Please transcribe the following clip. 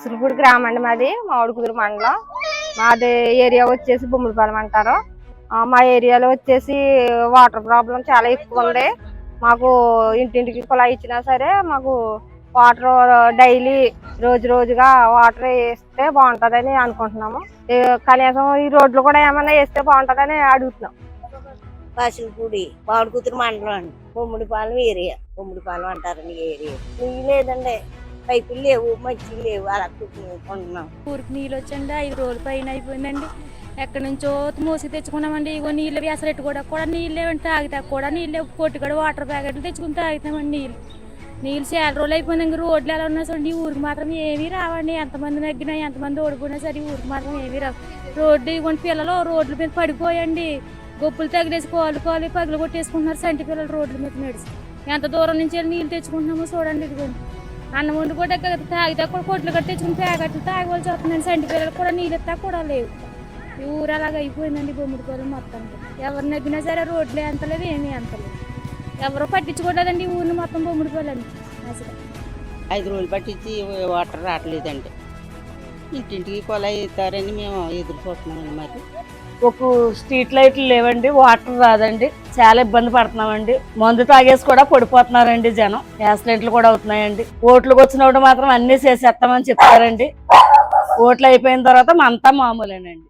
సులుపుడి గ్రామం అండి మాది మామిడి కుదురు మండలం. మాది ఏరియా వచ్చేసి బొమ్మడిపాలెం అంటారు. ఆ, మా ఏరియాలో వచ్చేసి వాటర్ ప్రాబ్లం చాలా ఎక్కువ ఉంది. మాకు ఇంటింటికి కుళాయి ఇచ్చినా సరే మాకు వాటర్ డైలీ రోజు రోజుగా వాటర్ వేస్తే బాగుంటుందని అనుకుంటున్నాము. కనీసం ఈ రోడ్లు కూడా ఏమైనా వేస్తే బాగుంటుందని అడుగుతున్నాం. కాసులపూడి పావుడు కూతురు మండలం అండి. బొమ్మిడిపాలెం ఏరియా. బొమ్మిడిపాలెం అంటారండి ఏరియా. నీళ్ళు లేదండి. పైపులు లేవు మంచి లేవు అలా కొంటున్నాం ఊరికి నీళ్ళు వచ్చండి ఐదు రోజుల పైన అయిపోయిందండి. ఎక్కడి నుంచో మోసి తెచ్చుకున్నామండి ఇగో నీళ్ళు వేసరెట్టు కూడా కూడా నీళ్ళు లేవండి తాగితే కూడా నీళ్ళు లేవు. కొట్టి కూడా వాటర్ ప్యాకెట్లు తెచ్చుకుని తాగుతామండి నీళ్ళు. నీళ్ళు చాలా రోజులు అయిపోయింది రోడ్లు ఎలా ఉన్నా సరే ఊరికి మాత్రం ఏమీ రావండి. ఎంతమంది నగ్గినా ఎంతమంది ఓడిపోయినా సరే ఊరికి మాత్రం ఏమీ రావు. రోడ్డు ఇవ్వండి పిల్లలు రోడ్ల మీద పడిపోయండి. గొప్పులు తగిలేసి కోళ్ళు కోళ్ళు పగులు కొట్టేసుకుంటున్నారు సంటి పిల్లలు రోడ్ల మీద నడిచి. ఎంత దూరం నుంచి వెళ్ళి నీళ్ళు తెచ్చుకుంటున్నామో చూడండి ఇదిగోండి. అన్నం వండి కూడా తాగితే కూడా కొట్లు కట్టి తెచ్చుకుని ప్యాకెట్లు తాగవలసి వస్తుందండి సంటి పిల్లలు కూడా నీళ్ళు ఎత్తా కూడా లేవు. ఈ ఊరు అలాగ అయిపోయిందండి బొమ్మిడి పిల్లలు మొత్తం. ఎవరు నగ్గినా సరే రోడ్లు ఎంత లేదు ఏమీ ఎంత లేదు ఎవరు పట్టించుకోవట్లేదండి ఈ ఊరిని మొత్తం బొమ్మిడి పిల్లలు అసలు. ఐదు రోజులు పట్టించి వాటర్ రావట్లేదండి. ఇంటింటికి కొలాయి ఇస్తారని మేము ఎదురు చూస్తున్నామండి మరి. ఒక స్ట్రీట్ లైట్లు లేవండి వాటర్ రాదండి. చాలా ఇబ్బంది పడుతున్నామండి. మందు తాగేసి కూడా పడిపోతున్నారండి జనం. యాక్సిడెంట్లు కూడా అవుతున్నాయండి. ఓట్లకు వచ్చినప్పుడు మాత్రం అన్ని చేసేస్తామని చెప్తారండి. ఓట్లు అయిపోయిన తర్వాత అంతా మామూలేనండి.